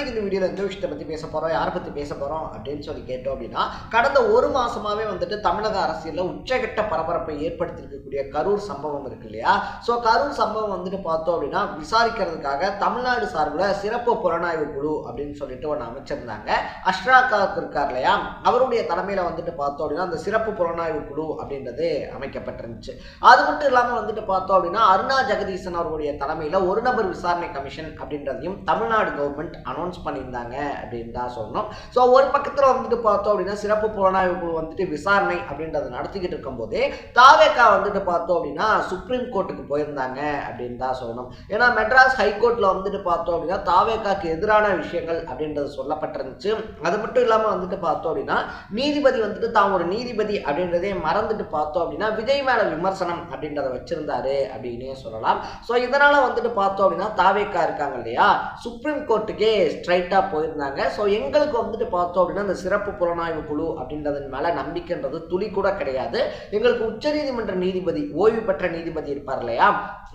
இன்னைக்கு இந்த வீடியோவில் எந்த விஷயத்தை பற்றி பேச போகிறோம் யாரை பற்றி பேச போகிறோம் அப்படின்னு சொல்லி கேட்டோம் அப்படின்னா கடந்த ஒரு மாசமாவே வந்துட்டு தமிழக அரசியலில் உச்சகட்ட பரபரப்பை ஏற்படுத்தியிருக்கக்கூடிய கரூர் சம்பவம் இருக்கு இல்லையா? ஸோ கரூர் சம்பவம் வந்துட்டு பார்த்தோம் அப்படின்னா விசாரிக்கிறதுக்காக தமிழ்நாடு சார்பில் சிறப்பு புலனாய்வு குழு அப்படின்னு சொல்லிட்டு ஒன்று அமைச்சிருந்தாங்க. அஷ்ராகாத் இருக்கார் இல்லையா? அவருடைய தலைமையில் வந்துட்டு பார்த்தோம் அப்படின்னா அந்த சிறப்பு புலனாய்வு குழு அப்படின்றது அமைக்கப்பட்டிருந்துச்சு. அது மட்டும் இல்லாமல் வந்துட்டு பார்த்தோம் அப்படின்னா அருணா ஜெகதீசன் அவர்களுடைய தலைமையில் ஒரு நபர் விசாரணை கமிஷன் அப்படின்றதையும் தமிழ்நாடு கவர்மெண்ட் அனௌன்ஸ் பண்ணியிருந்தாங்க அப்படின்னு தான் சொன்னோம் ஸோ ஒரு பக்கத்தில் வந்துட்டு பார்த்தோம் அப்படின்னா சிறப்பு புலனாய்வு குழு வந்துட்டு விசாரணை அப்படின்றத நடத்திக்கிட்டு இருக்கும்போதே தாவேக்கா வந்துட்டு பார்த்தோம் அப்படின்னா சுப்ரீம் கோர்ட்டுக்கு போயிருந்தாங்க அப்படின்னு தான் சொல்லணும். ஏன்னா மெட்ராஸ் ஹைகோர்ட்டில் வந்துட்டு பார்த்தோம் அப்படின்னா தாவேக்காக்கு எதிரான விஷயங்கள் அப்படின்றது சொல்லப்பட்டிருந்துச்சு. அது மட்டும் இல்லாமல் வந்துட்டு பார்த்தோம் அப்படின்னா நீதிபதி வந்துட்டு தான் ஒரு நீதிபதி அப்படின்றதே மறந்துட்டு பார்த்தோம் அப்படின்னா விஜய் மேல விமர்சனம் அப்படின்றத வச்சிருந்தாரு அப்படின்னே சொல்லலாம். ஸோ இதனால் வந்துட்டு பார்த்தோம் அப்படின்னா தாவேக்கா இருக்காங்க இல்லையா? சுப்ரீம் கோர்ட்டுக்கே ஸ்ட்ரைட்டாக போயிருந்தாங்க. ஸோ எங்களுக்கு வந்துட்டு பார்த்தோம் அப்படின்னா அந்த சிறப்பு புலனாய்வு குழு அப்படின்றதன் மேலே நம்பிக்கைன்றது துளி கூட கிடையாது. எங்களுக்கு உச்சநீதிமன்ற நீதிபதி ஓய்வு பெற்ற நீதிபதி இருப்பார் இல்லையா?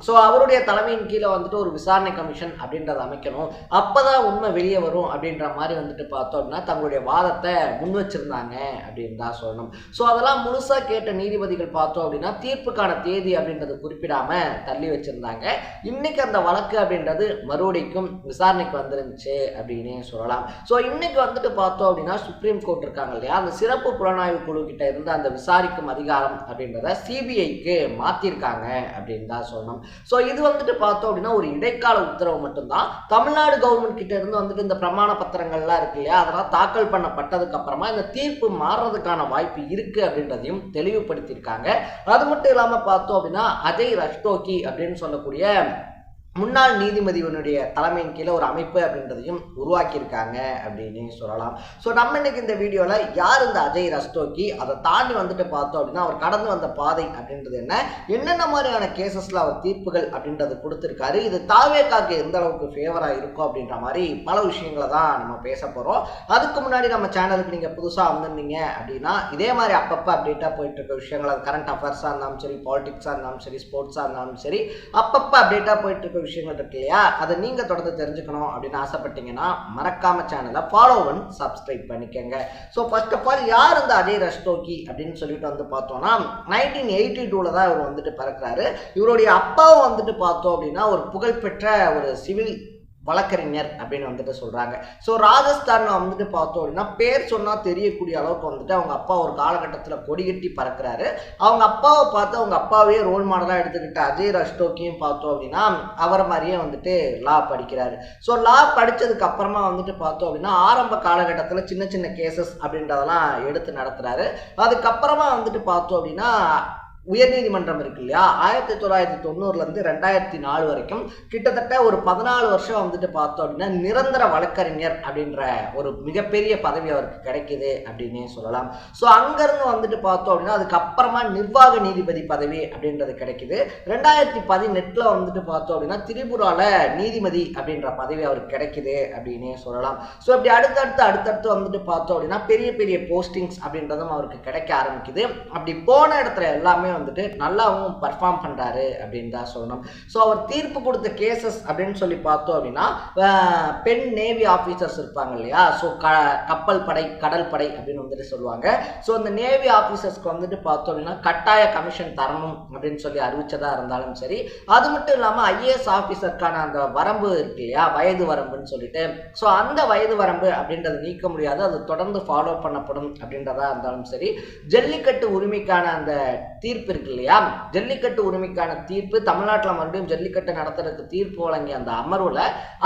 ஸோ அவருடைய தலைமையின் கீழே வந்துட்டு ஒரு விசாரணை கமிஷன் அப்படின்றத அமைக்கணும். அப்போ தான் உண்மை வெளியே வரும் அப்படின்ற மாதிரி வந்துட்டு பார்த்தோம் அப்படின்னா தங்களுடைய வாதத்தை முன் வச்சிருந்தாங்க அப்படின்னு தான் சொல்லணும். ஸோ அதெல்லாம் முழுசாக கேட்ட நீதிபதிகள் பார்த்தோம் அப்படின்னா தீர்ப்புக்கான தேதி அப்படின்றது குறிப்பிடாம தள்ளி வச்சிருந்தாங்க. இன்னைக்கு அந்த வழக்கு அப்படின்றது மறுபடிக்கும் விசாரணைக்கு வந்துருந்துச்சு அப்படின்னே சொல்லலாம். ஸோ இன்னைக்கு வந்துட்டு பார்த்தோம் அப்படின்னா சுப்ரீம் கோர்ட் இருக்காங்க இல்லையா? அந்த சிறப்பு புலனாய்வு குழு கிட்ட இருந்து அந்த விசாரிக்கும் அதிகாரம் அப்படின்றத சிபிஐக்கு மாத்திருக்காங்க அப்படின்னு தான் சொல்லணும். ஸோ இது வந்துட்டு பார்த்தோம் அப்படின்னா ஒரு இடைக்கால உத்தரவு மட்டும்தான். தமிழ்நாடு கவர்மெண்ட் கிட்ட இருந்து வந்துட்டு இந்த பிரமாண பத்திரங்கள்லாம் இருக்கு இல்லையா? அதெல்லாம் தாக்கல் பண்ணப்பட்டதுக்கு அப்புறமா இந்த தீர்ப்பு மாறுறதுக்கான வாய்ப்பு இருக்கு அப்படின்றதையும் தெளிவுபடுத்தியிருக்காங்க. அது மட்டும் இல்லாமல் பார்த்தோம் அப்படின்னா அஜய் ரஷ்டோக்கி அப்படின்னு சொல்லக்கூடிய முன்னாள் நீதிபதியினுடைய தலைமையின் கீழே ஒரு அமைப்பு அப்படின்றதையும் உருவாக்கியிருக்காங்க அப்படின்னு சொல்லலாம். ஸோ நம்ம இன்னைக்கு இந்த வீடியோவில் யார் இந்த அஜய் ரஸ்தோக்கி? அதை தாண்டி வந்துட்டு பார்த்தோம் அப்படின்னா அவர் கடந்து வந்த பாதை அப்படின்றது என்ன? என்னென்ன மாதிரியான கேசஸில் அவர் தீர்ப்புகள் அப்படின்றது கொடுத்துருக்காரு? இது தாவேக்காக்கு எந்த அளவுக்கு ஃபேவராக இருக்கும் அப்படின்ற மாதிரி பல விஷயங்களை தான் நம்ம பேச போகிறோம் அதுக்கு முன்னாடி நம்ம சேனலுக்கு நீங்கள் புதுசாக வந்திருந்தீங்க அப்படின்னா இதே மாதிரி அப்பப்போ அப்டேட்டாக போயிட்டு இருக்க விஷயங்கள் அது கரண்ட் அஃபேர்ஸாக இருந்தாலும் சரி பாலிடிக்ஸாக இருந்தாலும் சரி ஸ்போர்ட்ஸாக இருந்தாலும் சரி அப்பப்போ அப்டேட்டாக போயிட்டு இருக்க விஷயங்கள் இருக்கு இல்லையா? அதை நீங்கள் தொடர்ந்து தெரிஞ்சுக்கணும் அப்படின்னு ஆசைப்பட்டீங்கன்னா மறக்காம சேனலை ஃபாலோ பண்ணி சப்ஸ்கிரைப் பண்ணிக்கோங்க. ஸோ ஃபர்ஸ்ட் ஆஃப் ஆல் யார் இந்த அஜய் ரஸ்தோக்கி அப்படின்னு சொல்லிட்டு வந்து பார்த்தோம்னா நைன்டீன் எயிட்டி டூவில் தான் இவர் வந்துட்டு பிறக்கிறாரு. இவருடைய அப்பாவும் வந்துட்டு பார்த்தோம் அப்படின்னா ஒரு புகழ்பெற்ற ஒரு சிவில் வழக்கறிஞர் அப்படின்னு வந்துட்டு சொல்கிறாங்க ஸோ ராஜஸ்தானில் வந்துட்டு பார்த்தோம் அப்படின்னா பேர் சொன்னால் தெரியக்கூடிய அளவுக்கு வந்துட்டு அவங்க அப்பா ஒரு காலகட்டத்தில் கொடிகட்டி பறக்கிறாரு. அவங்க அப்பாவை பார்த்து அவங்க அப்பாவே ரோல் மாடலாக எடுத்துக்கிட்ட அஜய் ரஷ்டோக்கியும் பார்த்தோம் அப்படின்னா அவரை மாதிரியே வந்துட்டு லா படிக்கிறாரு. ஸோ லா படித்ததுக்கு அப்புறமா வந்துட்டு பார்த்தோம் அப்படின்னா ஆரம்ப காலகட்டத்தில் சின்ன சின்ன கேசஸ் அப்படின்றதெல்லாம் எடுத்து நடத்துகிறாரு அதுக்கப்புறமா வந்துட்டு பார்த்தோம் அப்படின்னா உயர்நீதிமன்றம் இருக்கு இல்லையா ஆயிரத்தி தொள்ளாயிரத்தி தொண்ணூறுலேருந்து ரெண்டாயிரத்தி நாலு வரைக்கும் கிட்டத்தட்ட ஒரு பதினாலு வருஷம் வந்துட்டு பார்த்தோம் அப்படின்னா நிரந்தர வழக்கறிஞர் அப்படின்ற ஒரு மிகப்பெரிய பதவி அவருக்கு கிடைக்குது அப்படின்னே சொல்லலாம். ஸோ அங்கேருந்து வந்துட்டு பார்த்தோம் அப்படின்னா அதுக்கப்புறமா நிர்வாக நீதிபதி பதவி அப்படின்றது கிடைக்குது. ரெண்டாயிரத்தி பதினெட்டில் வந்துட்டு பார்த்தோம் அப்படின்னா திரிபுராவில் நீதிபதி அப்படின்ற பதவி அவருக்கு கிடைக்குது அப்படின்னே சொல்லலாம். ஸோ இப்படி அடுத்தடுத்து அடுத்தடுத்து வந்துட்டு பார்த்தோம் அப்படின்னா பெரிய பெரிய போஸ்டிங்ஸ் அப்படின்றதும் அவருக்கு கிடைக்க ஆரம்பிக்குது. அப்படி போன இடத்துல எல்லாமே வந்துட்டு நல்லாவும் பர்ஃபார்ம் பண்ணுறாரு அப்படின்னு தான் சொல்லணும். ஸோ அவர் தீர்ப்பு கொடுத்த கேசஸ் அப்படின்னு சொல்லி பார்த்தோம் அப்படின்னா பெண் நேவி ஆஃபீஸர்ஸ் இருப்பாங்க இல்லையா? ஸோ க கப்பல் படை கடல் படை அப்படின்னு வந்துட்டு சொல்லுவாங்க. ஸோ அந்த நேவி ஆஃபீஸர்ஸ்க்கு வந்துட்டு பார்த்தோம் அப்படின்னா கட்டாய கமிஷன் தரணும் அப்படின்னு சொல்லி அறிவிச்சதாக இருந்தாலும் சரி அது மட்டும் இல்லாமல் ஐஏஎஸ் ஆஃபீஸருக்கான அந்த வரம்பு இருக்கு இல்லையா? வயது வரம்புன்னு சொல்லிட்டு. ஸோ அந்த வயது வரம்பு அப்படின்றத நீக்க முடியாது. அது தொடர்ந்து ஃபாலோ பண்ணப்படும் அப்படின்றதா இருந்தாலும் சரி ஜல்லிக்கட்டு உரிமைக்கான அந்த தீர்ப்பு தீர்ப்பு இருக்கு இல்லையா? ஜல்லிக்கட்டு உரிமைக்கான தீர்ப்பு தமிழ்நாட்டில் மறுபடியும் ஜல்லிக்கட்டு நடத்துறதுக்கு தீர்ப்பு வழங்கிய அந்த அமர்வுல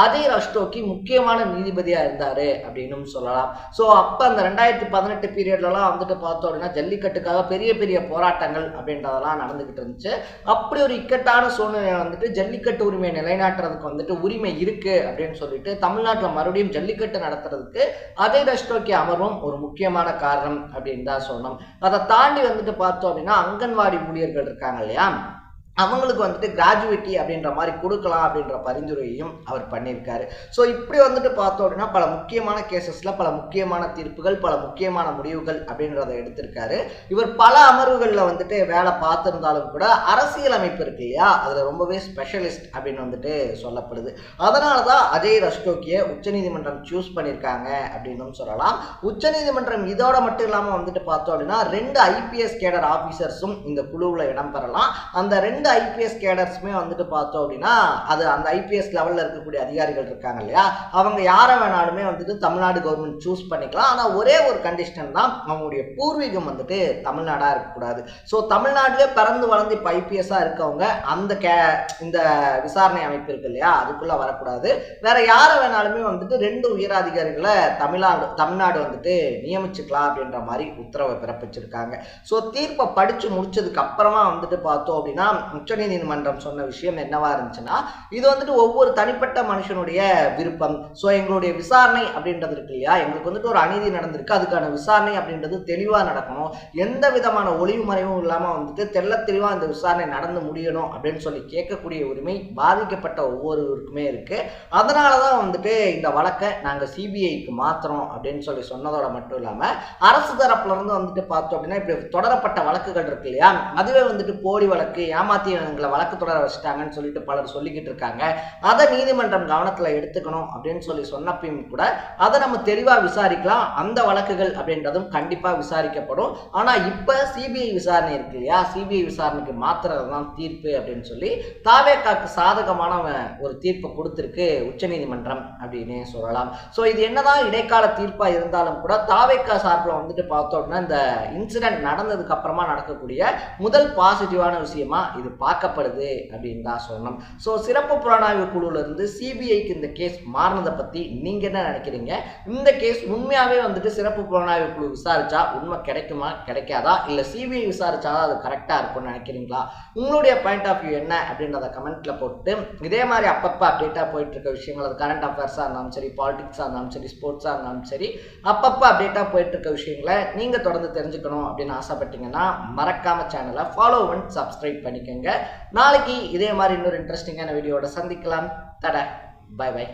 அஜய் அஷ்டோக்கி முக்கியமான நீதிபதியா இருந்தாரு அப்படின்னு சொல்லலாம். ஸோ அப்போ அந்த ரெண்டாயிரத்தி பதினெட்டு பீரியட்லலாம் வந்துட்டு பார்த்தோம் அப்படின்னா ஜல்லிக்கட்டுக்காக பெரிய பெரிய போராட்டங்கள் அப்படின்றதெல்லாம் நடந்துகிட்டு இருந்துச்சு. அப்படி ஒரு இக்கட்டான சூழ்நிலை வந்துட்டு ஜல்லிக்கட்டு உரிமையை நிலைநாட்டுறதுக்கு வந்துட்டு உரிமை இருக்கு அப்படின்னு சொல்லிட்டு தமிழ்நாட்டில் மறுபடியும் ஜல்லிக்கட்டு நடத்துறதுக்கு அஜய் அஷ்டோக்கி அமர்வும் ஒரு முக்கியமான காரணம் அப்படின்னு தான் சொன்னோம் அதை தாண்டி வந்துட்டு பார்த்தோம் அப்படின்னா அங்கன்வாடி ஊழியர்கள் இருக்காங்க இல்லையா? அவங்களுக்கு வந்துட்டு கிராஜுவேட்டி அப்படின்ற மாதிரி கொடுக்கலாம் அப்படின்ற பரிந்துரையையும் அவர் பண்ணியிருக்காரு. ஸோ இப்படி வந்துட்டு பார்த்தோம் அப்படின்னா பல முக்கியமான கேசஸில் பல முக்கியமான தீர்ப்புகள் பல முக்கியமான முடிவுகள் அப்படின்றத எடுத்திருக்காரு. இவர் பல அமர்வுகளில் வந்துட்டு வேலை பார்த்துருந்தாலும் கூட அரசியலமைப்பு இருக்கு இல்லையா? அதில் ரொம்பவே ஸ்பெஷலிஸ்ட் அப்படின்னு வந்துட்டு சொல்லப்படுது. அதனால தான் அஜய் ரஸ்டோக்கியை உச்சநீதிமன்றம் சூஸ் பண்ணியிருக்காங்க அப்படின்னும் சொல்லலாம். உச்சநீதிமன்றம் இதோட மட்டும் இல்லாமல் வந்துட்டு பார்த்தோம் அப்படின்னா ரெண்டு ஐபிஎஸ் கேடர் ஆஃபீஸர்ஸும் இந்த குழுவில் இடம்பெறலாம் அந்த ரெண்டு ஐபிஎஸ் கேடர்ஸுமே வந்துட்டு பார்த்தோம் அப்படின்னா அது அந்த ஐபிஎஸ் லெவலில் இருக்கக்கூடிய அதிகாரிகள் இருக்காங்க இல்லையா? அவங்க யாரை வேணாலுமே வந்துட்டு தமிழ்நாடு கவர்மெண்ட் சூஸ் பண்ணிக்கலாம். ஆனால் ஒரே ஒரு கண்டிஷன் தான் அவங்களுடைய பூர்வீகம் வந்துட்டு தமிழ்நாடாக இருக்கக்கூடாது. ஸோ தமிழ்நாட்டிலே பிறந்து வளர்ந்து இப்போ ஐபிஎஸ்ஸாக இருக்கவங்க அந்த கே இந்த விசாரணை அமைப்பு இருக்கு இல்லையா? அதுக்குள்ளே வரக்கூடாது. வேற யாரை வேணாலுமே வந்துட்டு ரெண்டு உயரதிகாரிகளை தமிழ்நாடு தமிழ்நாடு வந்துட்டு நியமிச்சுக்கலாம் அப்படின்ற மாதிரி உத்தரவை பிறப்பிச்சிருக்காங்க. ஸோ தீர்ப்பை படித்து முடிச்சதுக்கு அப்புறமா வந்துட்டு பார்த்தோம் அப்படின்னா உச்சநீதிமன்றம் சொன்ன விஷயம் என்னவா இருந்துச்சுன்னா இது வந்துட்டு ஒவ்வொரு தனிப்பட்ட மனுஷனுடைய விருப்பம். ஸோ எங்களுடைய விசாரணை அப்படின்றது இருக்கு இல்லையா? எங்களுக்கு வந்துட்டு ஒரு அநீதி நடந்திருக்கு. அதுக்கான விசாரணை அப்படின்றது தெளிவாக நடக்கணும். எந்த விதமான ஒளிவு மறைவும் இல்லாமல் வந்துட்டு தெல்ல தெளிவாக இந்த விசாரணை நடந்து முடியணும் அப்படின்னு சொல்லி கேட்கக்கூடிய உரிமை பாதிக்கப்பட்ட ஒவ்வொருவருக்குமே இருக்கு. அதனால தான் வந்துட்டு இந்த வழக்கை நாங்கள் சிபிஐக்கு மாத்திரம் அப்படின்னு சொல்லி சொன்னதோட மட்டும் இல்லாமல் அரசு தரப்புல இருந்து வந்துட்டு பார்த்தோம் அப்படின்னா இப்படி தொடரப்பட்ட வழக்குகள் இருக்கு இல்லையா? அதுவே வந்துட்டு போலி வழக்கு ஏமாத்தி எங்களை வழக்கு தொடர வச்சுட்டாங்கன்னு சொல்லிட்டு பலர் சொல்லிக்கிட்டு இருக்காங்க. அதை நீதிமன்றம் கவனத்தில் எடுத்துக்கணும் அப்படின்னு சொல்லி சொன்னப்பையும் கூட அதை நம்ம தெளிவாக விசாரிக்கலாம். அந்த வழக்குகள் அப்படின்றதும் கண்டிப்பாக விசாரிக்கப்படும். ஆனால் இப்போ சிபிஐ விசாரணை இருக்கு இல்லையா? சிபிஐ விசாரணைக்கு மாத்துறது தான் தீர்ப்பு அப்படின்னு சொல்லி தாவேக்காக்கு சாதகமான ஒரு தீர்ப்பை கொடுத்துருக்கு உச்சநீதிமன்றம் அப்படின்னு சொல்லலாம். ஸோ இது என்னதான் இடைக்கால தீர்ப்பாக இருந்தாலும் கூட தாவேக்கா சார்பில் வந்துட்டு பார்த்தோம்னா இந்த இன்சிடென்ட் நடந்ததுக்கு அப்புறமா நடக்கக்கூடிய முதல் பாசிட்டிவான விஷயமா இது பார்க்கப்படுது அப்படின்னு தான் சொல்லணும். ஸோ சிறப்பு புலனாய்வு குழுவிலிருந்து இருந்து சிபிஐக்கு இந்த கேஸ் மாறினதை பற்றி நீங்கள் என்ன நினைக்கிறீங்க? இந்த கேஸ் உண்மையாகவே வந்துட்டு சிறப்பு புலனாய்வு குழு விசாரிச்சா உண்மை கிடைக்குமா கிடைக்காதா? இல்லை சிபிஐ விசாரிச்சாதான் அது கரெக்டாக இருக்கும்னு நினைக்கிறீங்களா? உங்களுடைய பாயிண்ட் ஆஃப் வியூ என்ன அப்படின்றத கமெண்ட்டில் போட்டு இதே மாதிரி அப்பப்போ அப்டேட்டாக போயிட்டு இருக்க விஷயங்கள் அது கரண்ட் அஃபேர்ஸாக இருந்தாலும் சரி பாலிடிக்ஸாக இருந்தாலும் சரி ஸ்போர்ட்ஸாக இருந்தாலும் சரி அப்பப்போ அப்டேட்டாக போயிட்டு இருக்க விஷயங்களை நீங்கள் தொடர்ந்து தெரிஞ்சுக்கணும் அப்படின்னு ஆசைப்பட்டீங்கன்னா மறக்காம சேனலை ஃபாலோ அண்ட் சப்ஸ்கிரைப் பண்ணிக்கோங்க. நாளைக்கு இதே மாதிரி இன்னொரு இன்ட்ரெஸ்டிங்கான வீடியோட சந்திக்கலாம். தட. By by